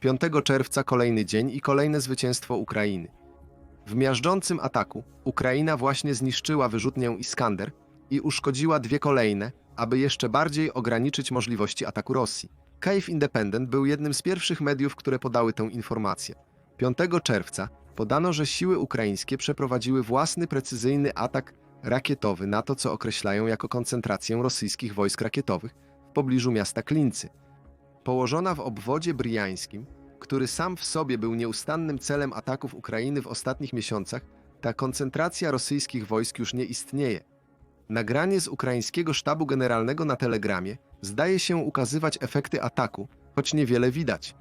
5 czerwca kolejny dzień i kolejne zwycięstwo Ukrainy. W miażdżącym ataku Ukraina właśnie zniszczyła wyrzutnię Iskander i uszkodziła dwie kolejne, aby jeszcze bardziej ograniczyć możliwości ataku Rosji. Kyiv Independent był jednym z pierwszych mediów, które podały tę informację. 5 czerwca podano, że siły ukraińskie przeprowadziły własny precyzyjny atak rakietowy na to, co określają jako koncentrację rosyjskich wojsk rakietowych w pobliżu miasta Klincy. Położona w obwodzie briańskim, który sam w sobie był nieustannym celem ataków Ukrainy w ostatnich miesiącach, ta koncentracja rosyjskich wojsk już nie istnieje. Nagranie z ukraińskiego sztabu generalnego na telegramie zdaje się ukazywać efekty ataku, choć niewiele widać.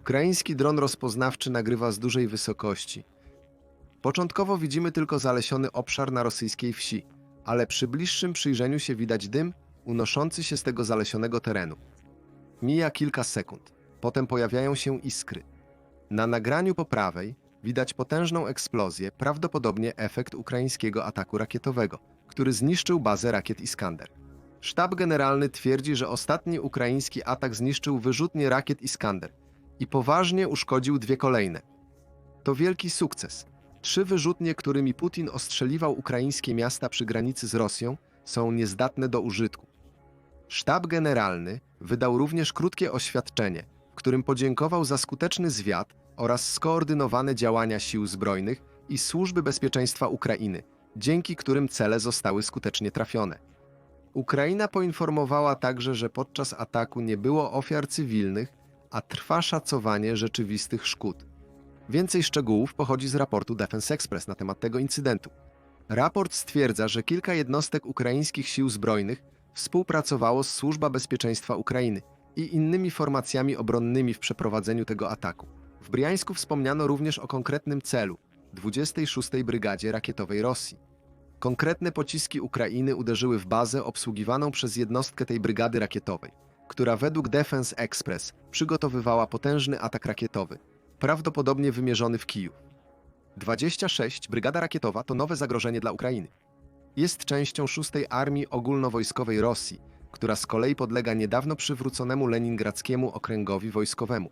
Ukraiński dron rozpoznawczy nagrywa z dużej wysokości. Początkowo widzimy tylko zalesiony obszar na rosyjskiej wsi, ale przy bliższym przyjrzeniu się widać dym unoszący się z tego zalesionego terenu. Mija kilka sekund, potem pojawiają się iskry. Na nagraniu po prawej widać potężną eksplozję, prawdopodobnie efekt ukraińskiego ataku rakietowego, który zniszczył bazę rakiet Iskander. Sztab generalny twierdzi, że ostatni ukraiński atak zniszczył wyrzutnie rakiet Iskander i poważnie uszkodził dwie kolejne. To wielki sukces. Trzy wyrzutnie, którymi Putin ostrzeliwał ukraińskie miasta przy granicy z Rosją, są niezdatne do użytku. Sztab generalny wydał również krótkie oświadczenie, w którym podziękował za skuteczny zwiat oraz skoordynowane działania sił zbrojnych i służby bezpieczeństwa Ukrainy, dzięki którym cele zostały skutecznie trafione. Ukraina poinformowała także, że podczas ataku nie było ofiar cywilnych, a trwa szacowanie rzeczywistych szkód. Więcej szczegółów pochodzi z raportu Defense Express na temat tego incydentu. Raport stwierdza, że kilka jednostek ukraińskich sił zbrojnych współpracowało z Służba Bezpieczeństwa Ukrainy i innymi formacjami obronnymi w przeprowadzeniu tego ataku. W Briańsku wspomniano również o konkretnym celu 26. Brygadzie Rakietowej Rosji. Konkretne pociski Ukrainy uderzyły w bazę obsługiwaną przez jednostkę tej brygady rakietowej, która według Defense Express przygotowywała potężny atak rakietowy, prawdopodobnie wymierzony w Kijów. 26 Brygada Rakietowa to nowe zagrożenie dla Ukrainy. Jest częścią 6 Armii Ogólnowojskowej Rosji, która z kolei podlega niedawno przywróconemu leningradzkiemu okręgowi wojskowemu.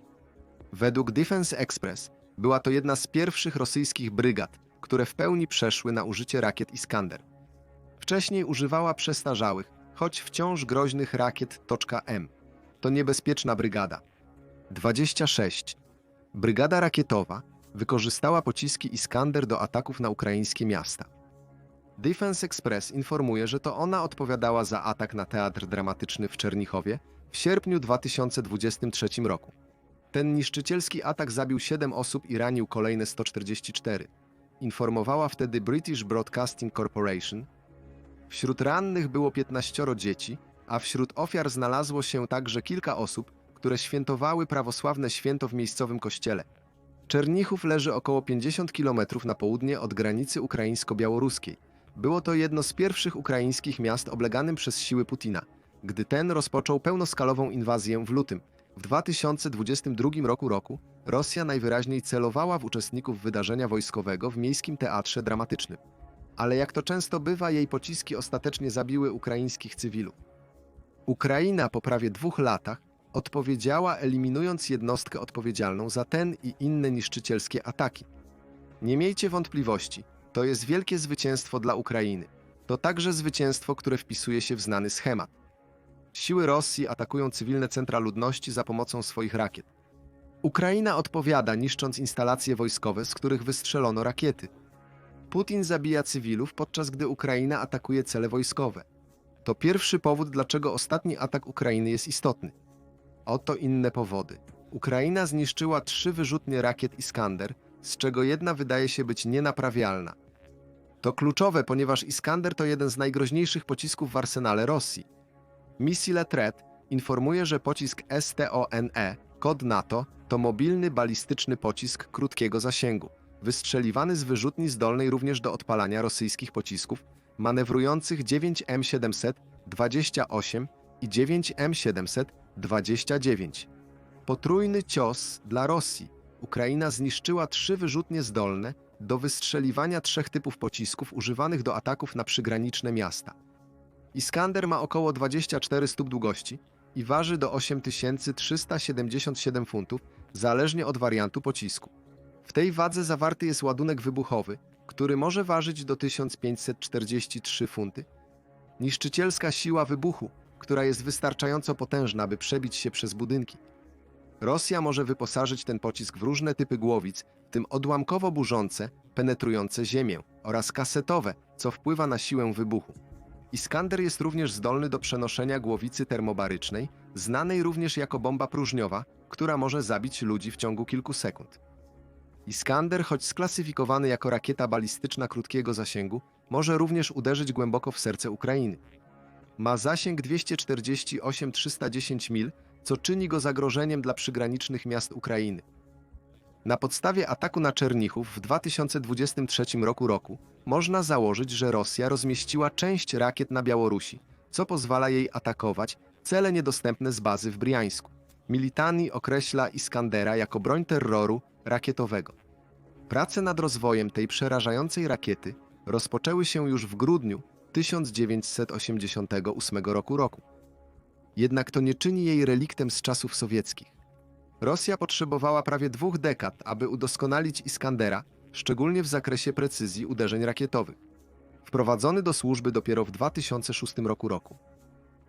Według Defense Express była to jedna z pierwszych rosyjskich brygad, które w pełni przeszły na użycie rakiet Iskander. Wcześniej używała przestarzałych, choć wciąż groźnych rakiet .M. To niebezpieczna brygada. 26. Brygada rakietowa wykorzystała pociski Iskander do ataków na ukraińskie miasta. Defense Express informuje, że to ona odpowiadała za atak na teatr dramatyczny w Czernichowie w sierpniu 2023 roku. Ten niszczycielski atak zabił 7 osób i ranił kolejne 144. Informowała wtedy British Broadcasting Corporation. Wśród rannych było 15 dzieci, a wśród ofiar znalazło się także kilka osób, które świętowały prawosławne święto w miejscowym kościele. Czernichów leży około 50 km na południe od granicy ukraińsko-białoruskiej. Było to jedno z pierwszych ukraińskich miast obleganym przez siły Putina, gdy ten rozpoczął pełnoskalową inwazję w lutym. W 2022 roku roku Rosja najwyraźniej celowała w uczestników wydarzenia wojskowego w miejskim teatrze dramatycznym. Ale jak to często bywa, jej pociski ostatecznie zabiły ukraińskich cywilów. Ukraina po prawie dwóch latach odpowiedziała, eliminując jednostkę odpowiedzialną za ten i inne niszczycielskie ataki. Nie miejcie wątpliwości, to jest wielkie zwycięstwo dla Ukrainy. To także zwycięstwo, które wpisuje się w znany schemat. Siły Rosji atakują cywilne centra ludności za pomocą swoich rakiet. Ukraina odpowiada, niszcząc instalacje wojskowe, z których wystrzelono rakiety. Putin zabija cywilów, podczas gdy Ukraina atakuje cele wojskowe. To pierwszy powód, dlaczego ostatni atak Ukrainy jest istotny. Oto inne powody. Ukraina zniszczyła trzy wyrzutnie rakiet Iskander, z czego jedna wydaje się być nienaprawialna. To kluczowe, ponieważ Iskander to jeden z najgroźniejszych pocisków w arsenale Rosji. Missile Threat informuje, że pocisk STONE, kod NATO, to mobilny balistyczny pocisk krótkiego zasięgu, wystrzeliwany z wyrzutni zdolnej również do odpalania rosyjskich pocisków, manewrujących 9M728 i 9M729. Potrójny cios dla Rosji. Ukraina zniszczyła trzy wyrzutnie zdolne do wystrzeliwania trzech typów pocisków używanych do ataków na przygraniczne miasta. Iskander ma około 24 stóp długości i waży do 8377 funtów, zależnie od wariantu pocisku. W tej wadze zawarty jest ładunek wybuchowy, który może ważyć do 1543 funty. Niszczycielska siła wybuchu, która jest wystarczająco potężna, by przebić się przez budynki. Rosja może wyposażyć ten pocisk w różne typy głowic, w tym odłamkowo burzące, penetrujące ziemię oraz kasetowe, co wpływa na siłę wybuchu. Iskander jest również zdolny do przenoszenia głowicy termobarycznej, znanej również jako bomba próżniowa, która może zabić ludzi w ciągu kilku sekund. Iskander, choć sklasyfikowany jako rakieta balistyczna krótkiego zasięgu, może również uderzyć głęboko w serce Ukrainy. Ma zasięg 248-310 mil, co czyni go zagrożeniem dla przygranicznych miast Ukrainy. Na podstawie ataku na Czernichów w 2023 roku roku można założyć, że Rosja rozmieściła część rakiet na Białorusi, co pozwala jej atakować cele niedostępne z bazy w Briańsku. Militani określa Iskandera jako broń terroru rakietowego. Prace nad rozwojem tej przerażającej rakiety rozpoczęły się już w grudniu 1988 roku. roku. Jednak to nie czyni jej reliktem z czasów sowieckich. Rosja potrzebowała prawie dwóch dekad, aby udoskonalić Iskandera, szczególnie w zakresie precyzji uderzeń rakietowych. Wprowadzony do służby dopiero w 2006 roku. roku.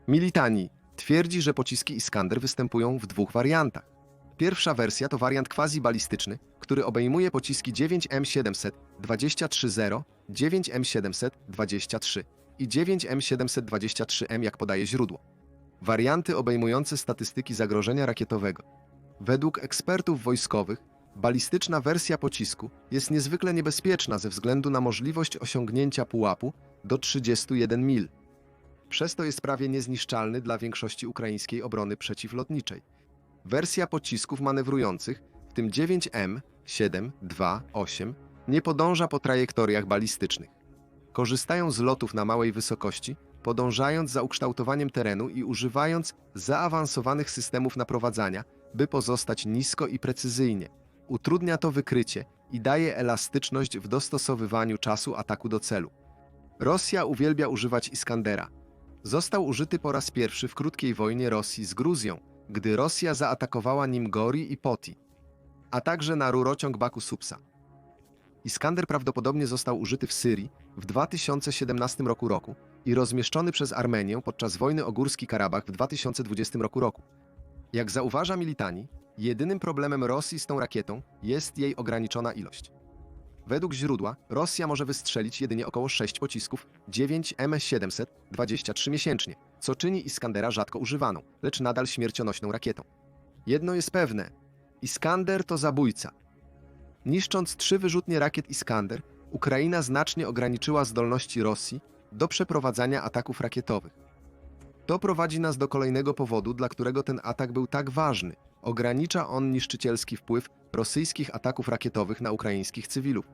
Militani twierdzi, że pociski Iskander występują w dwóch wariantach. Pierwsza wersja to wariant quasi-balistyczny, który obejmuje pociski 9M700 23.0, 9M700 23 i 9M723M, jak podaje źródło. Warianty obejmujące statystyki zagrożenia rakietowego. Według ekspertów wojskowych, balistyczna wersja pocisku jest niezwykle niebezpieczna ze względu na możliwość osiągnięcia pułapu do 31 mil. Przez to jest prawie niezniszczalny dla większości ukraińskiej obrony przeciwlotniczej. Wersja pocisków manewrujących, w tym 9M, 7, 2, 8, nie podąża po trajektoriach balistycznych. Korzystają z lotów na małej wysokości, podążając za ukształtowaniem terenu i używając zaawansowanych systemów naprowadzania, by pozostać nisko i precyzyjnie. Utrudnia to wykrycie i daje elastyczność w dostosowywaniu czasu ataku do celu. Rosja uwielbia używać Iskandera. Został użyty po raz pierwszy w krótkiej wojnie Rosji z Gruzją, gdy Rosja zaatakowała nim Gori i Poti, a także na rurociąg Baku Supsa. Iskander prawdopodobnie został użyty w Syrii w 2017 roku roku i rozmieszczony przez Armenię podczas wojny o Górski Karabach w 2020 roku roku. Jak zauważa Militani, jedynym problemem Rosji z tą rakietą jest jej ograniczona ilość. Według źródła Rosja może wystrzelić jedynie około 6 pocisków 9 MS-700 23 miesięcznie, co czyni Iskandera rzadko używaną, lecz nadal śmiercionośną rakietą. Jedno jest pewne: Iskander to zabójca. Niszcząc trzy wyrzutnie rakiet Iskander, Ukraina znacznie ograniczyła zdolności Rosji do przeprowadzania ataków rakietowych. To prowadzi nas do kolejnego powodu, dla którego ten atak był tak ważny. Ogranicza on niszczycielski wpływ rosyjskich ataków rakietowych na ukraińskich cywilów.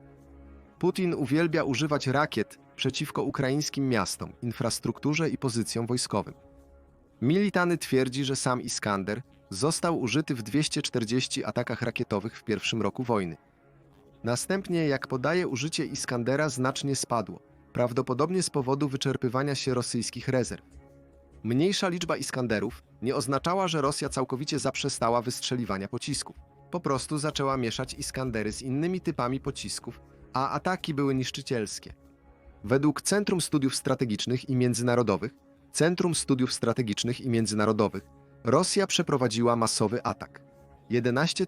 Putin uwielbia używać rakiet przeciwko ukraińskim miastom, infrastrukturze i pozycjom wojskowym. Militany twierdzi, że sam Iskander został użyty w 240 atakach rakietowych w pierwszym roku wojny. Następnie, jak podaje, użycie Iskandera znacznie spadło, prawdopodobnie z powodu wyczerpywania się rosyjskich rezerw. Mniejsza liczba Iskanderów nie oznaczała, że Rosja całkowicie zaprzestała wystrzeliwania pocisków. Po prostu zaczęła mieszać Iskandery z innymi typami pocisków, a ataki były niszczycielskie. Według Centrum Studiów Strategicznych i Międzynarodowych, Centrum Studiów Strategicznych i Międzynarodowych, Rosja przeprowadziła masowy atak. 11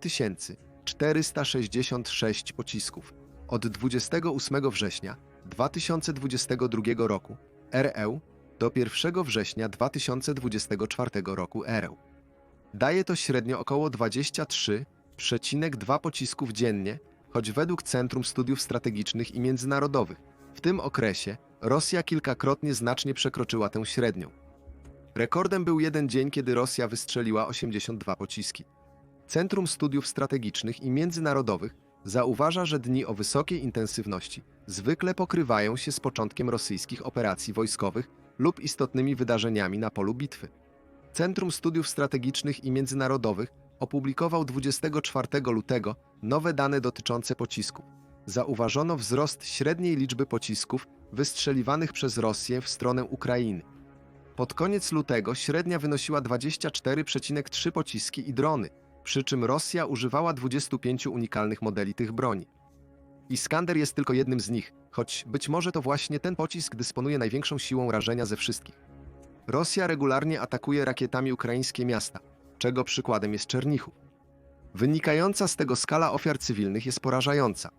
466 pocisków od 28 września 2022 roku RE do 1 września 2024 roku RE. Daje to średnio około 23,2 pocisków dziennie, choć według Centrum Studiów Strategicznych i Międzynarodowych w tym okresie Rosja kilkakrotnie znacznie przekroczyła tę średnią. Rekordem był jeden dzień, kiedy Rosja wystrzeliła 82 pociski. Centrum Studiów Strategicznych i Międzynarodowych zauważa, że dni o wysokiej intensywności zwykle pokrywają się z początkiem rosyjskich operacji wojskowych lub istotnymi wydarzeniami na polu bitwy. Centrum Studiów Strategicznych i Międzynarodowych opublikował 24 lutego nowe dane dotyczące pocisków. Zauważono wzrost średniej liczby pocisków wystrzeliwanych przez Rosję w stronę Ukrainy. Pod koniec lutego średnia wynosiła 24,3 pociski i drony, przy czym Rosja używała 25 unikalnych modeli tych broni. Iskander jest tylko jednym z nich, choć być może to właśnie ten pocisk dysponuje największą siłą rażenia ze wszystkich. Rosja regularnie atakuje rakietami ukraińskie miasta, czego przykładem jest Czernichów. Wynikająca z tego skala ofiar cywilnych jest porażająca.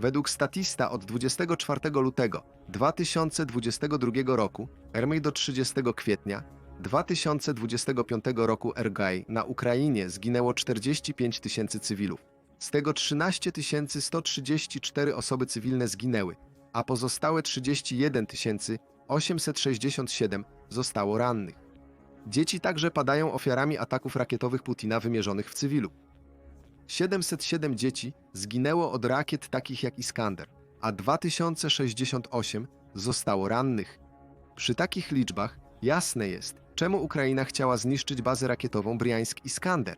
Według Statista od 24 lutego 2022 roku Ermej do 30 kwietnia 2025 roku RGI na Ukrainie zginęło 45 tysięcy cywilów. Z tego 13 134 osoby cywilne zginęły, a pozostałe 31 867 zostało rannych. Dzieci także padają ofiarami ataków rakietowych Putina wymierzonych w cywilu. 707 dzieci zginęło od rakiet takich jak Iskander, a 2068 zostało rannych. Przy takich liczbach jasne jest, czemu Ukraina chciała zniszczyć bazę rakietową Briańsk-Iskander.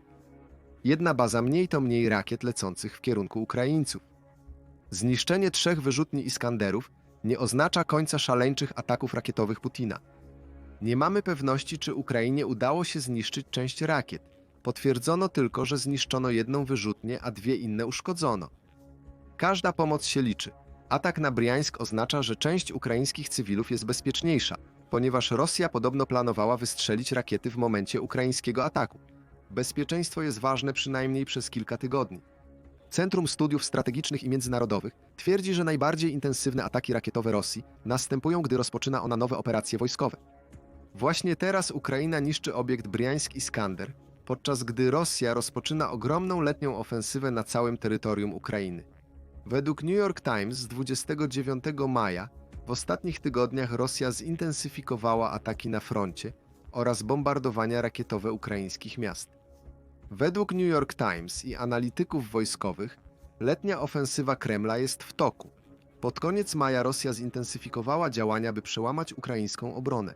Jedna baza mniej to mniej rakiet lecących w kierunku Ukraińców. Zniszczenie trzech wyrzutni Iskanderów nie oznacza końca szaleńczych ataków rakietowych Putina. Nie mamy pewności, czy Ukrainie udało się zniszczyć część rakiet. Potwierdzono tylko, że zniszczono jedną wyrzutnię, a dwie inne uszkodzono. Każda pomoc się liczy. Atak na Briańsk oznacza, że część ukraińskich cywilów jest bezpieczniejsza, ponieważ Rosja podobno planowała wystrzelić rakiety w momencie ukraińskiego ataku. Bezpieczeństwo jest ważne przynajmniej przez kilka tygodni. Centrum Studiów Strategicznych i Międzynarodowych twierdzi, że najbardziej intensywne ataki rakietowe Rosji następują, gdy rozpoczyna ona nowe operacje wojskowe. Właśnie teraz Ukraina niszczy obiekt Briańsk-Iskander, podczas gdy Rosja rozpoczyna ogromną letnią ofensywę na całym terytorium Ukrainy. Według New York Times z 29 maja w ostatnich tygodniach Rosja zintensyfikowała ataki na froncie oraz bombardowania rakietowe ukraińskich miast. Według New York Times i analityków wojskowych, letnia ofensywa Kremla jest w toku. Pod koniec maja Rosja zintensyfikowała działania, by przełamać ukraińską obronę.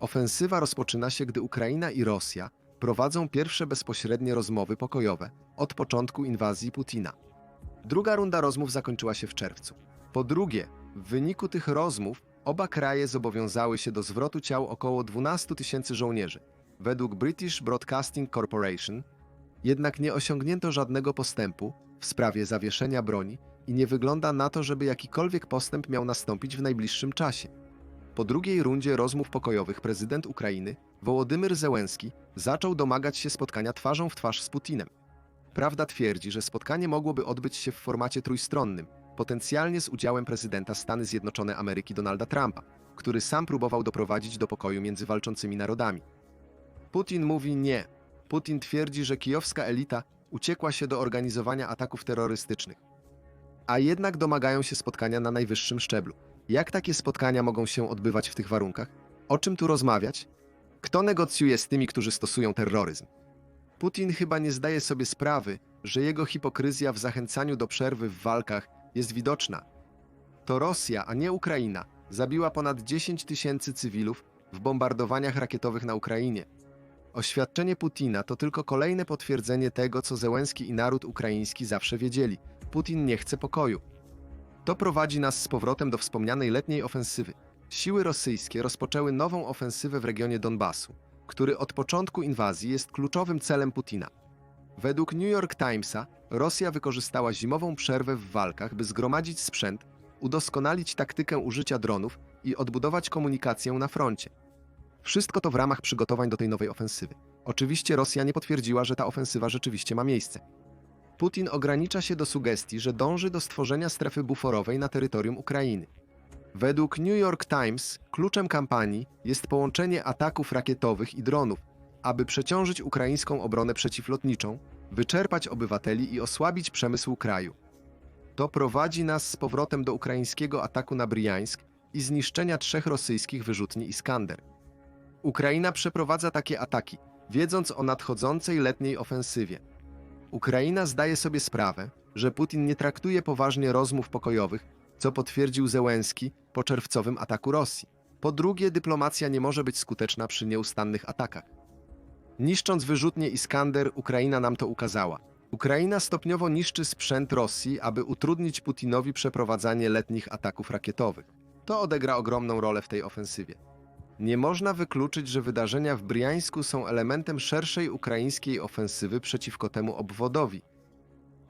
Ofensywa rozpoczyna się, gdy Ukraina i Rosja prowadzą pierwsze bezpośrednie rozmowy pokojowe od początku inwazji Putina. Druga runda rozmów zakończyła się w czerwcu. Po drugie, w wyniku tych rozmów oba kraje zobowiązały się do zwrotu ciał około 12 tysięcy żołnierzy. Według British Broadcasting Corporation jednak nie osiągnięto żadnego postępu w sprawie zawieszenia broni i nie wygląda na to, żeby jakikolwiek postęp miał nastąpić w najbliższym czasie. Po drugiej rundzie rozmów pokojowych prezydent Ukrainy, Wołodymyr Zełenski, zaczął domagać się spotkania twarzą w twarz z Putinem. Prawda twierdzi, że spotkanie mogłoby odbyć się w formacie trójstronnym, potencjalnie z udziałem prezydenta Stany Zjednoczone Ameryki Donalda Trumpa, który sam próbował doprowadzić do pokoju między walczącymi narodami. Putin mówi nie. Putin twierdzi, że kijowska elita uciekła się do organizowania ataków terrorystycznych. A jednak domagają się spotkania na najwyższym szczeblu. Jak takie spotkania mogą się odbywać w tych warunkach? O czym tu rozmawiać? Kto negocjuje z tymi, którzy stosują terroryzm? Putin chyba nie zdaje sobie sprawy, że jego hipokryzja w zachęcaniu do przerwy w walkach jest widoczna. To Rosja, a nie Ukraina, zabiła ponad 10 tysięcy cywilów w bombardowaniach rakietowych na Ukrainie. Oświadczenie Putina to tylko kolejne potwierdzenie tego, co Zełenski i naród ukraiński zawsze wiedzieli. Putin nie chce pokoju. To prowadzi nas z powrotem do wspomnianej letniej ofensywy. Siły rosyjskie rozpoczęły nową ofensywę w regionie Donbasu, który od początku inwazji jest kluczowym celem Putina. Według New York Timesa Rosja wykorzystała zimową przerwę w walkach, by zgromadzić sprzęt, udoskonalić taktykę użycia dronów i odbudować komunikację na froncie. Wszystko to w ramach przygotowań do tej nowej ofensywy. Oczywiście Rosja nie potwierdziła, że ta ofensywa rzeczywiście ma miejsce. Putin ogranicza się do sugestii, że dąży do stworzenia strefy buforowej na terytorium Ukrainy. Według New York Times kluczem kampanii jest połączenie ataków rakietowych i dronów, aby przeciążyć ukraińską obronę przeciwlotniczą, wyczerpać obywateli i osłabić przemysł kraju. To prowadzi nas z powrotem do ukraińskiego ataku na Briańsk i zniszczenia trzech rosyjskich wyrzutni Iskander. Ukraina przeprowadza takie ataki, wiedząc o nadchodzącej letniej ofensywie. Ukraina zdaje sobie sprawę, że Putin nie traktuje poważnie rozmów pokojowych, co potwierdził Zełenski po czerwcowym ataku Rosji. Po drugie, dyplomacja nie może być skuteczna przy nieustannych atakach. Niszcząc wyrzutnie Iskander, Ukraina nam to ukazała. Ukraina stopniowo niszczy sprzęt Rosji, aby utrudnić Putinowi przeprowadzanie letnich ataków rakietowych. To odegra ogromną rolę w tej ofensywie. Nie można wykluczyć, że wydarzenia w Briańsku są elementem szerszej ukraińskiej ofensywy przeciwko temu obwodowi.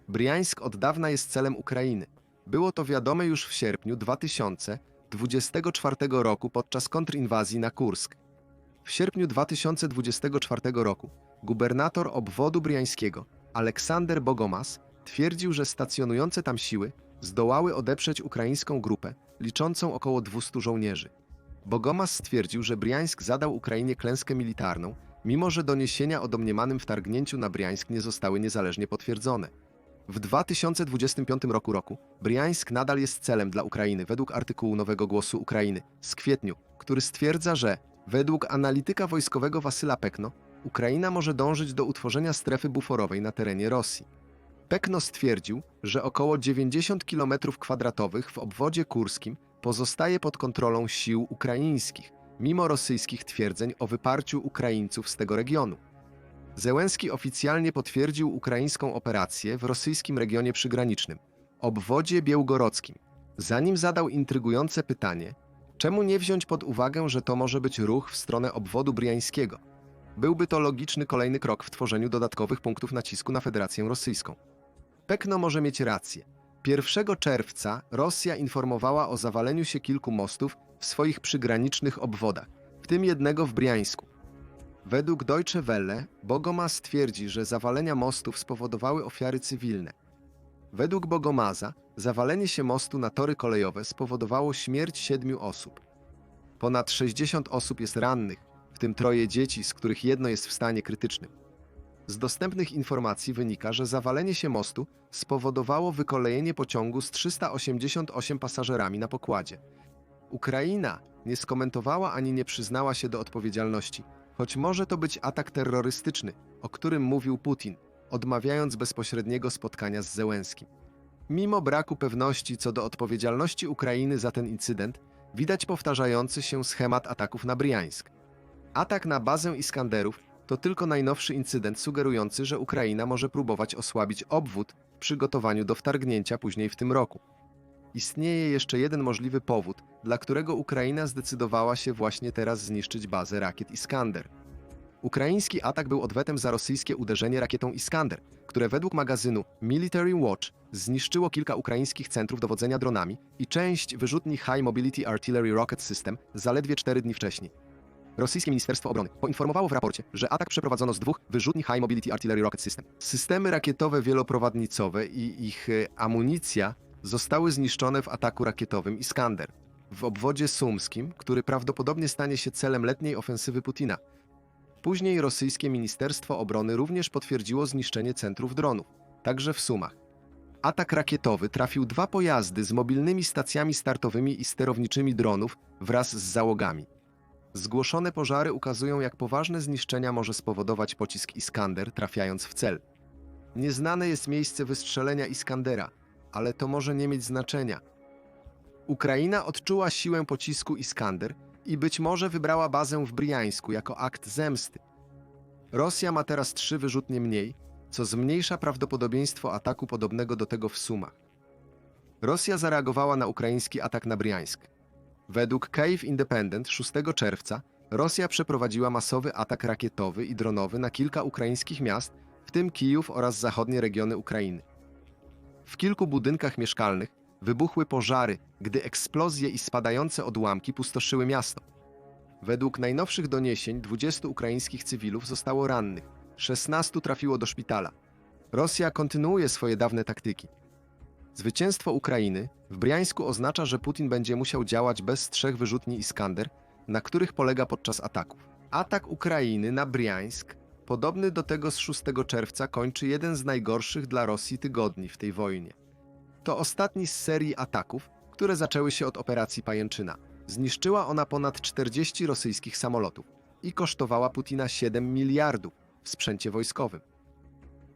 Briańsk od dawna jest celem Ukrainy. Było to wiadome już w sierpniu 2024 roku podczas kontrinwazji na Kursk. W sierpniu 2024 roku gubernator obwodu briańskiego Aleksander Bogomas twierdził, że stacjonujące tam siły zdołały odeprzeć ukraińską grupę liczącą około 200 żołnierzy. Bogomas stwierdził, że Briańsk zadał Ukrainie klęskę militarną, mimo że doniesienia o domniemanym wtargnięciu na Briańsk nie zostały niezależnie potwierdzone. W 2025 roku roku Briańsk nadal jest celem dla Ukrainy według artykułu Nowego Głosu Ukrainy z kwietniu, który stwierdza, że według analityka wojskowego Wasyla Pekno Ukraina może dążyć do utworzenia strefy buforowej na terenie Rosji. Pekno stwierdził, że około 90 km2 w obwodzie kurskim pozostaje pod kontrolą sił ukraińskich, mimo rosyjskich twierdzeń o wyparciu Ukraińców z tego regionu. Zełenski oficjalnie potwierdził ukraińską operację w rosyjskim regionie przygranicznym, obwodzie białgorodzkim, zanim zadał intrygujące pytanie, czemu nie wziąć pod uwagę, że to może być ruch w stronę obwodu briańskiego. Byłby to logiczny kolejny krok w tworzeniu dodatkowych punktów nacisku na Federację Rosyjską. Pekno może mieć rację. 1 czerwca Rosja informowała o zawaleniu się kilku mostów w swoich przygranicznych obwodach, w tym jednego w Briańsku. Według Deutsche Welle Bogomas twierdzi, że zawalenia mostów spowodowały ofiary cywilne. Według Bogomaza zawalenie się mostu na tory kolejowe spowodowało śmierć siedmiu osób. Ponad 60 osób jest rannych, w tym troje dzieci, z których jedno jest w stanie krytycznym. Z dostępnych informacji wynika, że zawalenie się mostu spowodowało wykolejenie pociągu z 388 pasażerami na pokładzie. Ukraina nie skomentowała ani nie przyznała się do odpowiedzialności, choć może to być atak terrorystyczny, o którym mówił Putin, odmawiając bezpośredniego spotkania z Zełenskim. Mimo braku pewności co do odpowiedzialności Ukrainy za ten incydent, widać powtarzający się schemat ataków na Briańsk. Atak na bazę Iskanderów to tylko najnowszy incydent sugerujący, że Ukraina może próbować osłabić obwód w przygotowaniu do wtargnięcia później w tym roku. Istnieje jeszcze jeden możliwy powód, dla którego Ukraina zdecydowała się właśnie teraz zniszczyć bazę rakiet Iskander. Ukraiński atak był odwetem za rosyjskie uderzenie rakietą Iskander, które według magazynu Military Watch zniszczyło kilka ukraińskich centrów dowodzenia dronami i część wyrzutni High Mobility Artillery Rocket System zaledwie cztery dni wcześniej. Rosyjskie Ministerstwo Obrony poinformowało w raporcie, że atak przeprowadzono z dwóch wyrzutni High Mobility Artillery Rocket System. Systemy rakietowe wieloprowadnicowe i ich e, amunicja zostały zniszczone w ataku rakietowym Iskander w obwodzie sumskim, który prawdopodobnie stanie się celem letniej ofensywy Putina. Później rosyjskie Ministerstwo Obrony również potwierdziło zniszczenie centrów dronów, także w Sumach. Atak rakietowy trafił dwa pojazdy z mobilnymi stacjami startowymi i sterowniczymi dronów wraz z załogami. Zgłoszone pożary ukazują, jak poważne zniszczenia może spowodować pocisk Iskander trafiając w cel. Nieznane jest miejsce wystrzelenia Iskandera, ale to może nie mieć znaczenia. Ukraina odczuła siłę pocisku Iskander i być może wybrała bazę w Briańsku jako akt zemsty. Rosja ma teraz trzy wyrzutnie mniej, co zmniejsza prawdopodobieństwo ataku podobnego do tego w Sumach. Rosja zareagowała na ukraiński atak na Briańsk. Według Cave Independent 6 czerwca Rosja przeprowadziła masowy atak rakietowy i dronowy na kilka ukraińskich miast, w tym Kijów oraz zachodnie regiony Ukrainy. W kilku budynkach mieszkalnych wybuchły pożary, gdy eksplozje i spadające odłamki pustoszyły miasto. Według najnowszych doniesień 20 ukraińskich cywilów zostało rannych, 16 trafiło do szpitala. Rosja kontynuuje swoje dawne taktyki. Zwycięstwo Ukrainy w Briańsku oznacza, że Putin będzie musiał działać bez trzech wyrzutni Iskander, na których polega podczas ataków. Atak Ukrainy na Briańsk, podobny do tego z 6 czerwca, kończy jeden z najgorszych dla Rosji tygodni w tej wojnie. To ostatni z serii ataków, które zaczęły się od operacji Pajęczyna. Zniszczyła ona ponad 40 rosyjskich samolotów i kosztowała Putina 7 miliardów w sprzęcie wojskowym.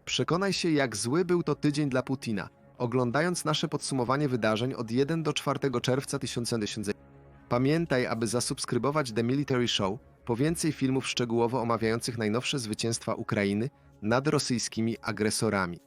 Przekonaj się, jak zły był to tydzień dla Putina, oglądając nasze podsumowanie wydarzeń od 1 do 4 czerwca 2010. Pamiętaj, aby zasubskrybować The Military Show po więcej filmów szczegółowo omawiających najnowsze zwycięstwa Ukrainy nad rosyjskimi agresorami.